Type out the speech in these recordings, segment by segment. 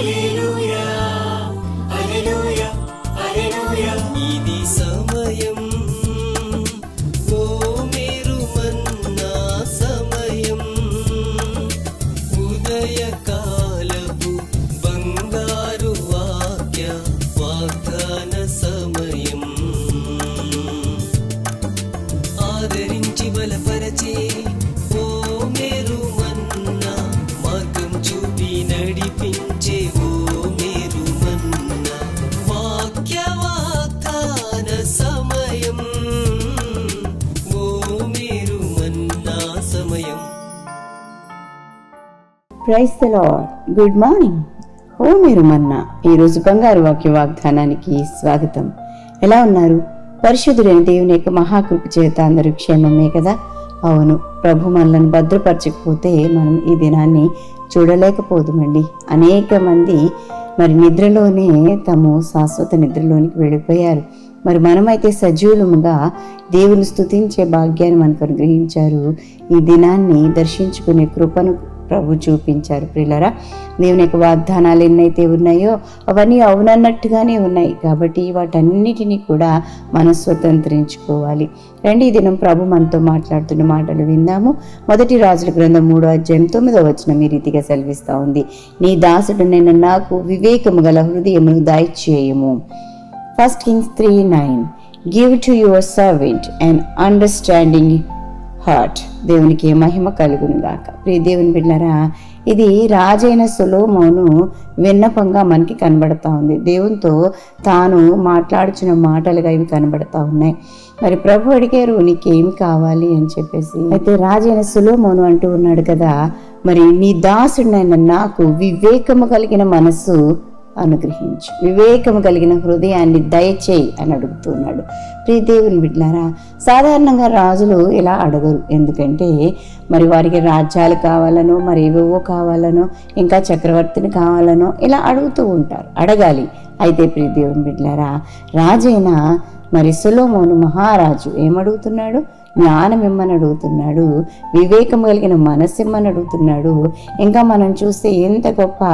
ఇది praise the good morning. ఓ మీరు మన్నా ఈరోజు బంగారు వాక్య వాగ్దానానికి స్వాగతం. ఎలా ఉన్నారు? పరిశుద్ధుడైన దేవుని యొక్క మహాకృప చేత అందరూ క్షేమమే కదా? అవును ప్రభు మనలను భద్రపరచకపోతే మనం ఈ దినాన్ని చూడలేకపోదుమండి. అనేక మంది మరి నిద్రలోనే తము శాశ్వత నిద్రలోనికి వెళ్ళిపోయారు. మరి మనమైతే సజీవులముగా దేవుని స్థుతించే భాగ్యాన్ని మనకు అనుగ్రహించారు. ఈ దినాన్ని దర్శించుకునే కృపను ప్రభు చూపించారు ప్రిలరా దేవుని యొక్క వాగ్దానాలు ఎన్నైతే ఉన్నాయో అవన్నీ అవునన్నట్టుగానే ఉన్నాయి. కాబట్టి వాటన్నిటినీ కూడా మనం స్వతంత్రించుకోవాలి. రండి ఈ దినం ప్రభు మనతో మాట్లాడుతున్న మాటలు విందాము. మొదటి రాజుల గ్రంథం మూడో అధ్యాయం తొమ్మిదో వచ్చిన ఈ రీతిగా సెలవిస్తూ ఉంది. నీ దాసుడు నేను నాకు వివేకము గల హృదయమును దయచేయము. First Kings three nine give to your servant and understanding heart దేవునికి మహిమ కలుగునుగాక. ప్రియ దేవుని బిడ్డారా ఇది రాజైన సులోమోను విన్నపంగా మనకి కనబడతా ఉంది. దేవునితో తాను మాట్లాడుచున్న మాటలుగా ఇవి కనబడతా ఉన్నాయి. మరి ప్రభు అడిగారు నీకేం కావాలి? అని చెప్పేసి. అయితే రాజైన సులోమోను అంటూ ఉన్నాడు కదా మరి నీ దాసుడైన నాకు వివేకము కలిగిన మనసు అనుగ్రహించు. వివేకము కలిగిన హృదయాన్ని దయచేయి అని అడుగుతున్నాడు. ప్రీదేవుని బిడ్డారా సాధారణంగా రాజులు ఇలా అడగరు. ఎందుకంటే మరి వారికి రాజ్యాలు కావాలనో మరి ఏవేవో కావాలనో ఇంకా చక్రవర్తిని కావాలనో ఇలా అడుగుతూ ఉంటారు. అడగాలి. అయితే ప్రీదేవుని బిడ్డారా రాజైన మరి సులోమోను మహారాజు ఏమడుగుతున్నాడు? జ్ఞానం ఇమ్మని అడుగుతున్నాడు వివేకం కలిగిన మనస్సు ఇమ్మని అడుగుతున్నాడు. ఇంకా మనం చూస్తే ఎంత గొప్ప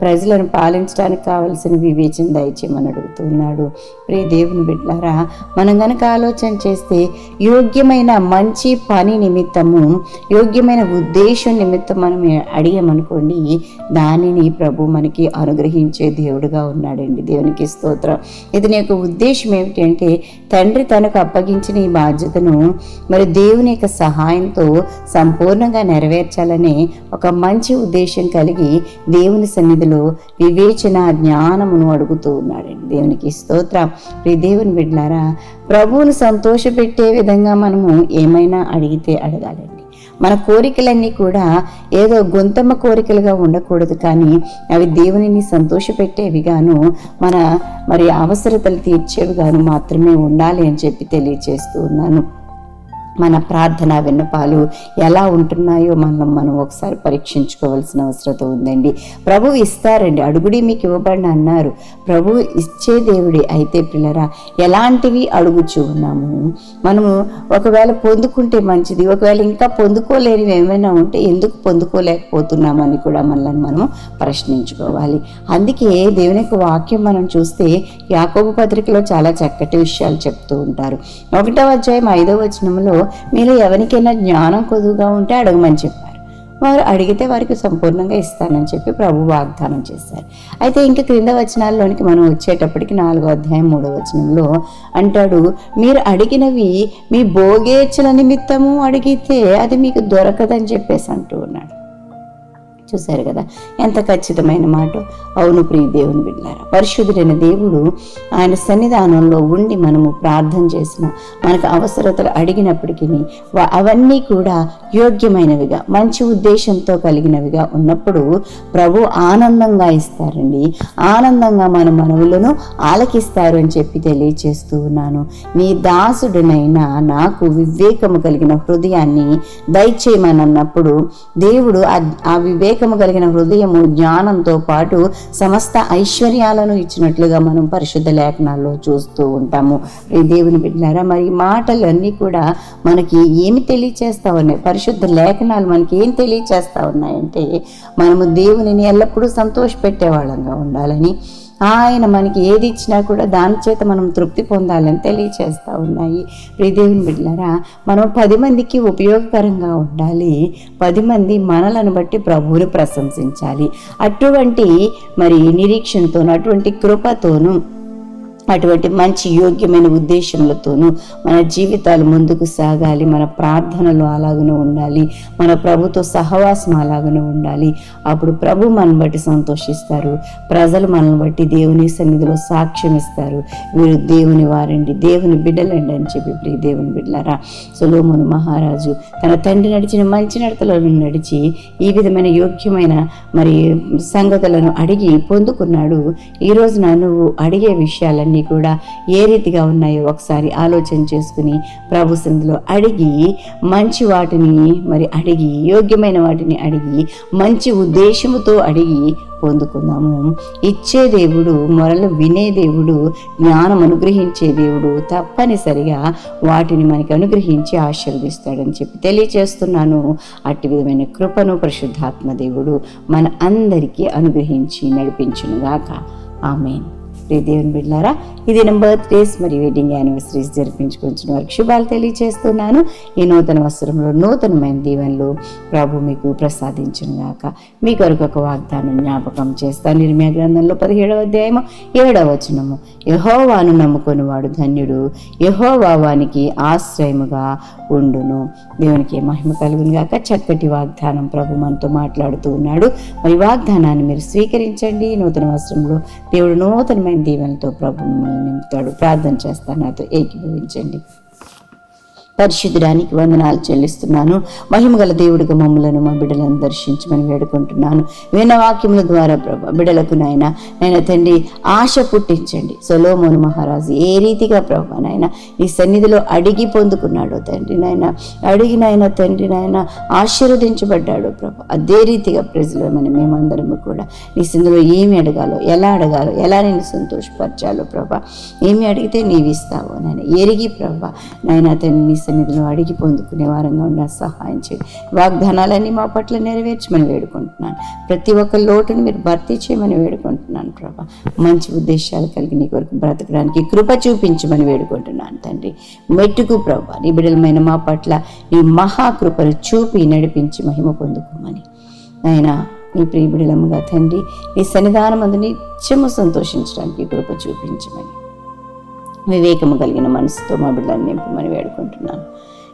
ప్రజలను పాలించడానికి కావలసిన వివేచన దయచేయమని అడుగుతున్నాడు. ప్రే దేవుని బిడ్డారా మనం కనుక ఆలోచన చేస్తే యోగ్యమైన మంచి పని నిమిత్తము యోగ్యమైన ఉద్దేశం నిమిత్తం మనం అడిగామనుకోండి దానిని ప్రభు మనకి అనుగ్రహించే దేవుడుగా ఉన్నాడండి. దేవునికి స్తోత్రం. ఇతని యొక్క ఉద్దేశం ఏమిటంటే తండ్రి తనకు అప్పగించిన ఈ బాధ్యతను మరి దేవుని యొక్క సహాయంతో సంపూర్ణంగా నెరవేర్చాలనే ఒక మంచి ఉద్దేశం కలిగి దేవుని సన్నిధిలో వివేచన జ్ఞానమును అడుగుతూ ఉన్నాడండి. దేవునికి స్తోత్రం. ప్రి దేవుని బిడ్డారా ప్రభువును సంతోషపెట్టే విధంగా మనము ఏమైనా అడిగితే అడగాలండి. మన కోరికలన్నీ కూడా ఏదో గొంతమ్మ కోరికలుగా ఉండకూడదు కానీ అవి దేవునిని సంతోషపెట్టేవిగాను మన మరి అవసరతలు తీర్చేవిగాను మాత్రమే ఉండాలి అని చెప్పి తెలియచేస్తూ ఉన్నాను. మన ప్రార్థన విన్నపాలు ఎలా ఉంటున్నాయో మనం మనం ఒకసారి పరీక్షించుకోవాల్సిన అవసరం ఉందండి. ప్రభు ఇస్తారండి. అడుగుడి మీకు ఇవ్వబడిన అన్నారు. ప్రభు ఇచ్చే దేవుడి. అయితే పిల్లరా ఎలాంటివి అడుగుచూ ఉన్నాము? మనము ఒకవేళ పొందుకుంటే మంచిది. ఒకవేళ ఇంకా పొందుకోలేనివి ఏమైనా ఉంటే ఎందుకు పొందుకోలేకపోతున్నామని కూడా మనల్ని మనం ప్రశ్నించుకోవాలి. అందుకే దేవుని యొక్క వాక్యం మనం చూస్తే యాకోబు పత్రికలో చాలా చక్కటి విషయాలు చెప్తూ ఉంటారు. ఒకటో అధ్యాయం ఐదవ వచనంలో మీరు ఎవరికైనా జ్ఞానం కొద్దుగా ఉంటే అడగమని చెప్పారు. వారు అడిగితే వారికి సంపూర్ణంగా ఇస్తానని చెప్పి ప్రభు వాగ్దానం చేశారు. అయితే ఇంకా క్రింద వచనాల్లోనికి మనం వచ్చేటప్పటికి నాలుగో అధ్యాయం మూడో వచనంలో అంటాడు మీరు అడిగినవి మీ భోగేచ్చల నిమిత్తము అడిగితే అది మీకు దొరకదని చెప్పేసి అంటూ ఉన్నాడు. చూశారు కదా? ఎంత ఖచ్చితమైన మాట. అవును ప్రియ దేవుని బిడ్డారా పరిశుద్ధుడైన దేవుడు ఆయన సన్నిధానంలో ఉండి మనము ప్రార్థన చేసిన మనకు అవసరతలు అడిగినప్పటికీ అవన్నీ కూడా యోగ్యమైనవిగా మంచి ఉద్దేశంతో కలిగినవిగా ఉన్నప్పుడు ప్రభు ఆనందంగా ఇస్తారండి. ఆనందంగా మన మనవులను ఆలకిస్తారు అని చెప్పి తెలియచేస్తూ ఉన్నాను. నీ దాసుడినైనా నాకు వివేకము కలిగిన హృదయాన్ని దయచేయమనన్నప్పుడు దేవుడు ఆ- వివేక వివేకము కలిగిన హృదయము జ్ఞానంతో పాటు సమస్త ఐశ్వర్యాలను ఇచ్చినట్లుగా మనం పరిశుద్ధ లేఖనాల్లో చూస్తూ ఉంటాము. ఈ దేవుని బిడ్డారా మరి మాటలన్నీ కూడా మనకి ఏమి తెలియచేస్తా ఉన్నాయి? పరిశుద్ధ లేఖనాలు మనకి ఏం తెలియచేస్తా ఉన్నాయంటే మనము దేవునిని ఎల్లప్పుడూ సంతోషపెట్టే వాళ్ళంగా ఉండాలని ఆయన మనకి ఏది ఇచ్చినా కూడా దాని చేత మనం తృప్తి పొందాలని తెలియచేస్తూ ఉన్నాయి. ప్రియదేవుని బిడ్డలారా మనం పది మందికి ఉపయోగకరంగా ఉండాలి. పది మంది మనలను బట్టి ప్రభువుని ప్రశంసించాలి. అటువంటి మరి నిరీక్షణతోను అటువంటి కృపతోనూ అటువంటి మంచి యోగ్యమైన ఉద్దేశములతోనూ మన జీవితాలు ముందుకు సాగాలి మన ప్రార్థనలు అలాగనే ఉండాలి మన ప్రభుతో సహవాసం అలాగనే ఉండాలి. అప్పుడు ప్రభు మనల్ని బట్టి సంతోషిస్తారు. ప్రజలు మనల్ని బట్టి దేవుని సన్నిధిలో సాక్ష్యం ఇస్తారు. వీరు దేవుని వారండి దేవుని బిడ్డలండి అని చెప్పి ప్రియ దేవుని బిడ్డలారా సులోమును మహారాజు తన తండ్రి నడిచిన మంచి నడతలో నడిచి ఈ విధమైన యోగ్యమైన మరి సంగతులను అడిగి పొందుకున్నాడు. ఈరోజు నా నువ్వు అడిగే విషయాలన్నీ కూడా ఏ రీతిగా ఉన్నాయో ఒకసారి ఆలోచన చేసుకుని ప్రభు సందులో అడిగి మంచి వాటిని మరి అడిగి యోగ్యమైన వాటిని అడిగి మంచి ఉద్దేశముతో అడిగి పొందుకుందాము. ఇచ్చే దేవుడు మొరలు వినే దేవుడు జ్ఞానం అనుగ్రహించే దేవుడు తప్పనిసరిగా వాటిని మనకి అనుగ్రహించి ఆశీర్వదిస్తాడని చెప్పి తెలియచేస్తున్నాను. అట్టి విధమైన కృపను పరిశుద్ధాత్మ దేవుడు మన అందరికీ అనుగ్రహించి నడిపించునుగాక. ఆమెన్. ప్రియ దేవుని బిడ్డారా ఇది నా బర్త్డేస్ మరియు వెడ్డింగ్ యానివర్సరీస్ జరిపించుకుంటున్న వారికి శుభాలు తెలియజేస్తున్నాను. ఈ నూతన వస్త్రంలో నూతనమైన దీవెనలు ప్రభు మీకు ప్రసాదించిన గాక మీ కొరకు ఒక వాగ్దానం జ్ఞాపకం చేస్తాను. నిర్మయ గ్రంథంలో పదిహేడవ అధ్యాయము ఏడవ వచనము. యహోవాను నమ్ముకొని వాడు ధన్యుడు యహోవా వానికి ఆశ్రయముగా ఉండును. దేవునికి మహిమ కలుగును గాక చక్కటి వాగ్దానం ప్రభు మనతో మాట్లాడుతూ ఉన్నాడు. మరి వాగ్దానాన్ని మీరు స్వీకరించండి. నూతన వస్త్రంలో దేవుడు నూతనమైన దీవెనతో ప్రభు మిమ్మల్ని నింపుతాడు. ప్రార్థన చేస్తాను. నాతో ఏకీభవించండి. పరిశుద్ధడానికి వందనాలు చెల్లిస్తున్నాను. మహిమగల దేవుడిగా మమ్మలను మా బిడ్డలను దర్శించమని వేడుకుంటున్నాను. విన్న వాక్యముల ద్వారా ప్రభా బిడ్డలకు నాయన నాయన తండ్రి ఆశ పుట్టించండి. సొలోమోను మహారాజు ఏ రీతిగా ప్రభా నాయన నీ సన్నిధిలో అడిగి పొందుకున్నాడో తండ్రి నాయన అడిగి నాయన తండ్రి నాయన ఆశీర్వదించబడ్డాడు ప్రభా అదే రీతిగా ప్రజలమని మేమందరము కూడా నీ సన్నిధిలో ఏమి అడగాలో ఎలా అడగాలో ఎలా నేను సంతోషపరచాలో ప్రభా ఏమి అడిగితే నీవిస్తావో నాయన ఎరిగి ప్రభా నాయన తండ్రి సన్నిధిలో అడిగి పొందుకునే వారంగా ఉన్న సహాయం చేయండి వాగ్దానాలన్నీ మా పట్ల నెరవేర్చమని వేడుకుంటున్నాను. ప్రతి ఒక్క లోటును మీరు భర్తీ చేయమని వేడుకుంటున్నాను ప్రభా. మంచి ఉద్దేశాలు కలిగి నీ కొరకు బ్రతకడానికి కృప చూపించమని వేడుకుంటున్నాను తండ్రి. మెట్టుకు ప్రభా నీ బిడ్డలమైన మా పట్ల నీ మహాకృపను చూపి నడిపించి మహిమ పొందుకోమని. ఆయన నీ ప్రియబిడలముగా తండ్రి నీ సన్నిధానం అందు నిత్యము సంతోషించడానికి కృప చూపించమని. వివేకము కలిగిన మనసుతో మా బిడ్డలను నింపమని వేడుకుంటున్నాను.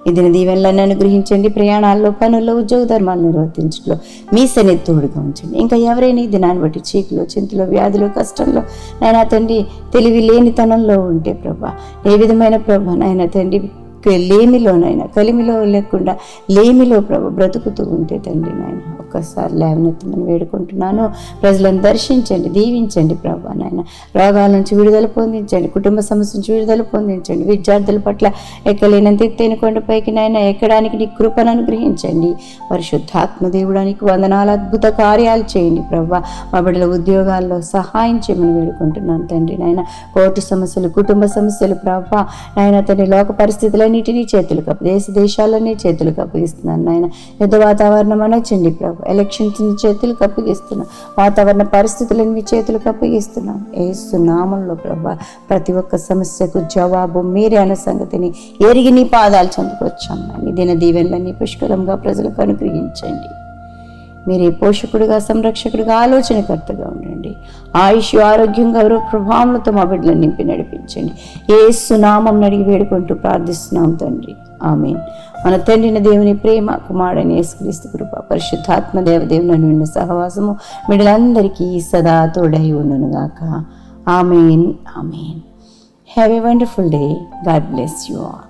ఇది దీవెనలను అనుగ్రహించండి. ప్రయాణాల్లో పనుల్లో ఉద్యోగ ధర్మాలు నిర్వర్తించడంలో మీ సన్నిధి తోడుగా ఉంచండి. ఇంకా ఎవరైనా ఈ దినాన్ని బట్టి చీకులో చింతలో వ్యాధిలో కష్టంలో నాయన తండ్రి తెలివి లేనితనంలో ఉంటే ప్రభా ఏ విధమైన ప్రభా నాయన తండ్రి లేమిలోనైనా కలిమిలో లేకుండా లేమిలో ప్రభు బ్రతుకుతూ ఉంటే తండ్రి నాయన ఒక్కసారి లేవనెత్తమని వేడుకుంటున్నాను. ప్రజలను దర్శించండి దీవించండి ప్రభా నాయన. రోగాల నుంచి విడుదల పొందించండి కుటుంబ సమస్య నుంచి విడుదల పొందించండి. విద్యార్థుల పట్ల ఎక్కలేనంత ఎత్తైన కొండపైకి నాయన ఎక్కడానికి నీ కృపను అనుగ్రహించండి. పరిశుద్ధాత్మ దేవుడానికి వందనాలు అద్భుత కార్యాలు చేయండి ప్రభా. మా బిడ్డల ఉద్యోగాల్లో సహాయం చేయమని వేడుకుంటున్నాను తండ్రి నాయన. కోర్టు సమస్యలు కుటుంబ సమస్యలు ప్రభా. నాయన తండ్రి లోక వాటన్నిటినీ చేతులకు దేశ దేశాలన్నీ చేతులకు అప్పగిస్తున్నాను నాయన. యుద్ధ వాతావరణం అనొచ్చండి ప్రభు. ఎలక్షన్స్ని చేతులకు అప్పగిస్తున్నాం వాతావరణ పరిస్థితులను మీ చేతులకు అప్పగిస్తున్నాం ఏస్తున్నామంలో ప్రభా ప్రతి ఒక్క సమస్యకు జవాబు మీరే అన్న సంగతిని ఎరిగి నీ పాదాలు చెందుకొచ్చాం నీ దిన దీవెనలన్నీ పుష్కలంగా ప్రజలకు అనుగ్రహించండి. మీరే పోషకుడిగా సంరక్షకుడిగా ఆలోచనకర్తగా ఉండండి. ఆయుష్ ఆరోగ్యం గౌరవ ప్రభావములతో మా బిడ్డలను నింపి నడిపించండి. ఏ సునామం అడిగి వేడుకుంటూ ప్రార్థిస్తున్నాం తండ్రి. ఆమె మన తండ్రిన దేవుని ప్రేమ కుమారుడని యేసుక్రీస్తు కృప పరిశుద్ధాత్మ దేవదేవుని నిన్న సహవాసము మిడలందరికీ సదా తోడై ఉండునుగాక amen. Amen. Have a wonderful day God bless you all